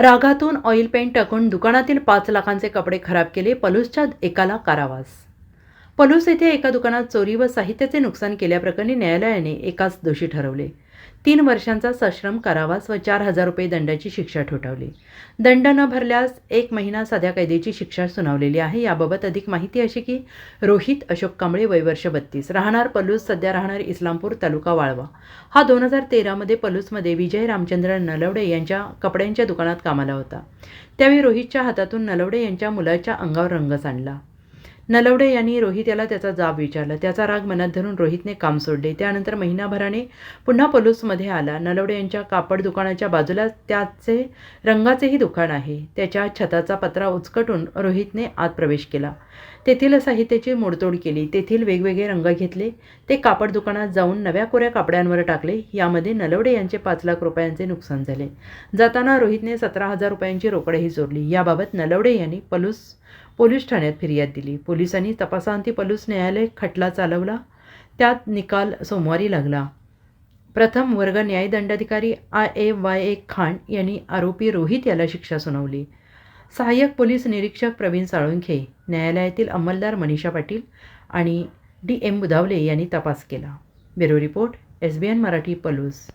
रागातून oil paint टाकून दुकानातील पाच लाखांचे कपडे खराब केले पलूसच्या एकाला कारावास पलूस येथे एका दुकानात चोरी व साहित्याचे नुकसान केल्याप्रकरणी न्यायालयाने एकाच दोषी ठरवले. तीन वर्षांचा सश्रम कारावास व चार हजार रुपये दंडाची शिक्षा ठोठावली. दंड न भरल्यास एक महिना साध्या कैदेची शिक्षा सुनावलेली आहे. याबाबत अधिक माहिती अशी की रोहित अशोक कांबळे वयवर्ष बत्तीस. राहणार पलूस सध्या राहणार इस्लामपूर तालुका वाळवा. हा दोन हजार तेरामध्ये पलूसमध्ये विजय रामचंद्र नलवडे यांच्या कपड्यांच्या दुकानात कामाला होता. त्यावेळी रोहितच्या हातातून नलवडे यांच्या मुलाच्या अंगावर रंग सांडला नलवडे यांनी रोहित याला त्याचा जाब विचारला. त्याचा राग मनात धरून रोहितने काम सोडले. त्यानंतर महिनाभराने पुन्हा पलूसमध्ये आला. नलवडे यांच्या कापड दुकानाच्या बाजूला त्याचे रंगाचेही दुकान आहे. त्याच्या छताचा पत्रा उचकटून रोहितने आत प्रवेश केला. तेथील साहित्याची मोडतोड केली. तेथील वेगवेगळे रंग घेतले. ते कापड दुकानात जाऊन नव्या कोऱ्या कापड्यांवर टाकले. यामध्ये नलवडे यांचे पाच लाख रुपयांचे नुकसान झाले. जाताना रोहितने सतरा हजार रुपयांची रोकडही चोरली. याबाबत नलवडे यांनी पलूस पोलीस ठाण्यात फिर्याद दिली. पोलिसांनी तपासांती पलूस न्यायालय खटला चालवला. त्यात निकाल सोमवारी लागला. प्रथम वर्ग न्यायदंडाधिकारी I A Y A Khan यांनी आरोपी रोहित याला शिक्षा सुनावली. सहाय्यक पोलीस निरीक्षक प्रवीण साळुंखे न्यायालयातील अंमलदार मनीषा पाटील आणि डी एम बुधावले यांनी तपास केला. Bureau report S B N Marathi Palus.